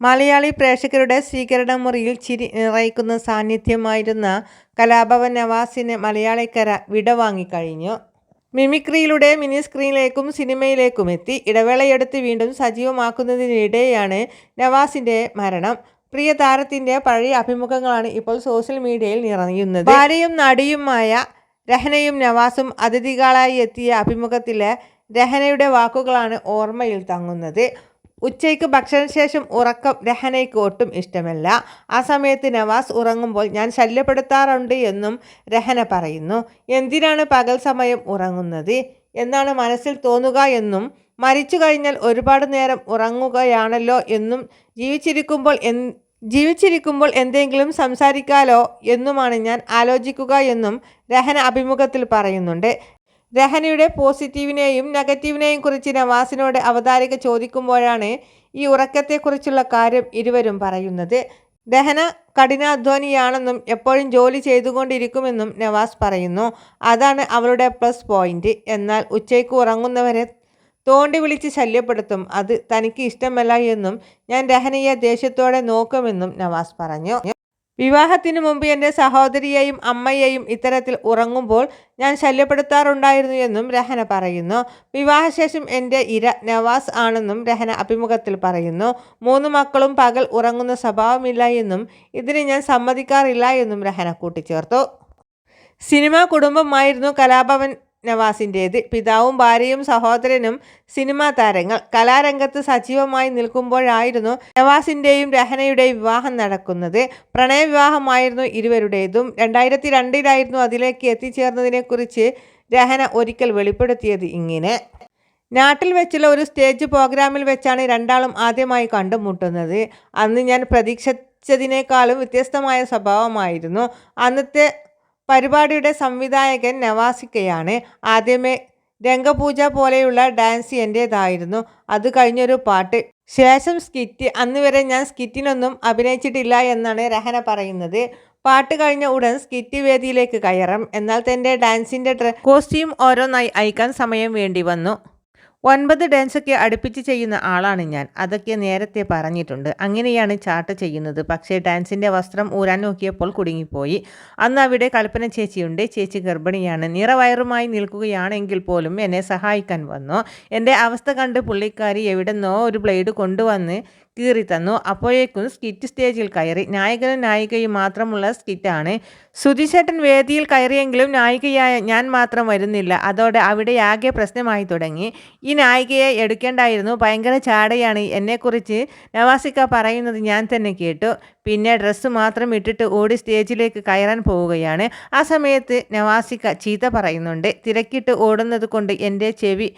മലയാളി പ്രേക്ഷകരുടെ സ്വീകരണ മുറിയിൽ ചിരി നിറയ്ക്കുന്ന സാന്നിധ്യമായിരുന്ന കലാഭവൻ നവാസിന് മലയാളിക്കര വിടവാങ്ങിക്കഴിഞ്ഞു മിമിക്രിയിലൂടെ മിനി സ്ക്രീനിലേക്കും സിനിമയിലേക്കും എത്തി. ഇടവേളയെടുത്ത് വീണ്ടും സജീവമാക്കുന്നതിനിടെയാണ് നവാസിന്റെ മരണം. പ്രിയ താരത്തിന്റെ പഴയ അഭിമുഖങ്ങളാണ് ഇപ്പോൾ സോഷ്യൽ മീഡിയയിൽ നിറയുന്നത്. ഭാര്യയും നടിയുമായ രഹനയും നവാസും അതിഥികളായി എത്തിയ അഭിമുഖത്തിലെ രഹനയുടെ വാക്കുകളാണ് ഓർമ്മയിൽ തങ്ങുന്നത്. ഉച്ചയ്ക്ക് ഭക്ഷണശേഷം ഉറക്കം രഹനയ്ക്ക് ഒട്ടും ഇഷ്ടമല്ല. ആ സമയത്ത് നവാസ് ഉറങ്ങുമ്പോൾ ഞാൻ ശല്യപ്പെടുത്താറുണ്ട് എന്നും രഹന പറയുന്നു. എന്തിനാണ് പകൽ സമയം ഉറങ്ങുന്നത്? എന്നാണ് മനസ്സിൽ തോന്നുക എന്നും മരിച്ചു കഴിഞ്ഞാൽ ഒരുപാട് നേരം ഉറങ്ങുകയാണല്ലോ എന്നും ജീവിച്ചിരിക്കുമ്പോൾ എൻ ജീവിച്ചിരിക്കുമ്പോൾ എന്തെങ്കിലും സംസാരിക്കാലോ എന്നുമാണ് ഞാൻ ആലോചിക്കുക എന്നും രഹന അഭിമുഖത്തിൽ പറയുന്നുണ്ട്. രഹനയുടെ പോസിറ്റീവിനെയും നെഗറ്റീവിനെയും കുറിച്ച് നവാസിനോട് അവതാരിക ചോദിക്കുമ്പോഴാണ് ഈ ഉറക്കത്തെക്കുറിച്ചുള്ള കാര്യം ഇരുവരും പറയുന്നത്. രഹന കഠിനാധ്വാനിയാണെന്നും എപ്പോഴും ജോലി ചെയ്തുകൊണ്ടിരിക്കുമെന്നും നവാസ് പറയുന്നു. അതാണ് അവളുടെ പ്ലസ് പോയിന്റ്. എന്നാൽ ഉച്ചയ്ക്ക് ഉറങ്ങുന്നവരെ തോണ്ടി വിളിച്ച് ശല്യപ്പെടുത്തും. അത് തനിക്ക് ഇഷ്ടമല്ല എന്നും ഞാൻ രഹനയെ ദേഷ്യത്തോടെ നോക്കുമെന്നും നവാസ് പറഞ്ഞു. വിവാഹത്തിനു മുമ്പ് എന്റെ സഹോദരിയെയും അമ്മയെയും ഇത്തരത്തിൽ ഉറങ്ങുമ്പോൾ ഞാൻ ശല്യപ്പെടുത്താറുണ്ടായിരുന്നു എന്നും രഹന പറയുന്നു. വിവാഹശേഷം എന്റെ ഇര നവാസ് ആണെന്നും രഹന അഭിമുഖത്തിൽ പറയുന്നു. മൂന്ന് മക്കളും പകൽ ഉറങ്ങുന്ന സ്വഭാവമില്ല എന്നും ഇതിന് ഞാൻ സമ്മതിക്കാറില്ല എന്നും രഹന കൂട്ടിച്ചേർത്തു. സിനിമാ കുടുംബമായിരുന്നു കലാഭവൻ നവാസിന്റേത് പിതാവും ഭാര്യയും സഹോദരനും സിനിമാ താരങ്ങൾ. കലാരംഗത്ത് സജീവമായി നിൽക്കുമ്പോഴായിരുന്നു നവാസിന്റെയും രഹനയുടെയും വിവാഹം നടക്കുന്നത്. പ്രണയവിവാഹമായിരുന്നു ഇരുവരുടേതും. രണ്ടായിരത്തി രണ്ടിലായിരുന്നു അതിലേക്ക് എത്തിച്ചേർന്നതിനെക്കുറിച്ച് രഹന ഒരിക്കൽ വെളിപ്പെടുത്തിയത് ഇങ്ങനെ. നാട്ടിൽ വെച്ചുള്ള ഒരു സ്റ്റേജ് പ്രോഗ്രാമിൽ വെച്ചാണ് രണ്ടാളും ആദ്യമായി കണ്ടുമുട്ടുന്നത്. അന്ന് ഞാൻ പ്രതീക്ഷിച്ചതിനേക്കാളും വ്യത്യസ്തമായ സ്വഭാവമായിരുന്നു. അന്നത്തെ പരിപാടിയുടെ സംവിധായകൻ നവാസിക്കയാണ്. ആദ്യമേ രംഗപൂജ പോലെയുള്ള ഡാൻസ് എന്റേതായിരുന്നു. അത് കഴിഞ്ഞൊരു പാട്ട്. ശേഷം സ്കിറ്റ്. അന്ന് വരെ ഞാൻ സ്കിറ്റിനൊന്നും അഭിനയിച്ചിട്ടില്ല എന്നാണ് രഹന പറയുന്നത്. പാട്ട് കഴിഞ്ഞ ഉടൻ സ്കിറ്റ് വേദിയിലേക്ക് കയറാം. എന്നാൽ തന്റെ ഡാൻസിന്റെ കോസ്റ്റ്യൂം ഓരോന്നായി അയക്കാൻ സമയം വേണ്ടി വന്നു. ഒൻപത് ഡാൻസൊക്കെ അടുപ്പിച്ച് ചെയ്യുന്ന ആളാണ് ഞാൻ. അതൊക്കെ നേരത്തെ പറഞ്ഞിട്ടുണ്ട്. അങ്ങനെയാണ് ചാട്ട് ചെയ്യുന്നത്. പക്ഷേ ഡാൻസിന്റെ വസ്ത്രം ഊരാൻ നോക്കിയപ്പോൾ കുടുങ്ങിപ്പോയി. അന്ന് അവിടെ കൽപ്പന ചേച്ചിയുണ്ട്. ചേച്ചി ഗർഭിണിയാണ്. നിറവയറുമായി നിൽക്കുകയാണെങ്കിൽ പോലും എന്നെ സഹായിക്കാൻ വന്നു. എന്റെ അവസ്ഥ കണ്ട് പുള്ളിക്കാരി എവിടെന്നോ ഒരു ബ്ലേഡ് കൊണ്ടുവന്ന് കീറി തന്നു അപ്പോഴേക്കും സ്കിറ്റ് സ്റ്റേജിൽ കയറി. നായകനും നായികയും മാത്രമുള്ള സ്കിറ്റാണ്. സുധിശേട്ടൻ വേദിയിൽ കയറിയെങ്കിലും നായികയായ ഞാൻ മാത്രം വരുന്നില്ല. അതോടെ അവിടെ ആകെ പ്രശ്നമായി തുടങ്ങി. ഈ നായികയെ എടുക്കേണ്ടായിരുന്നു. ഭയങ്കര ചാടയാണ്. എന്നെക്കുറിച്ച് നവാസിക്ക പറയുന്നത് ഞാൻ തന്നെ കേട്ടു. പിന്നെ ഡ്രസ്സ് മാത്രം ഇട്ടിട്ട് ഓടി സ്റ്റേജിലേക്ക് കയറാൻ പോവുകയാണ്. ആ സമയത്ത് നവാസിക്ക ചീത്ത പറയുന്നുണ്ട്. തിരക്കിട്ട് ഓടുന്നത് കൊണ്ട് എന്റെ ചെവി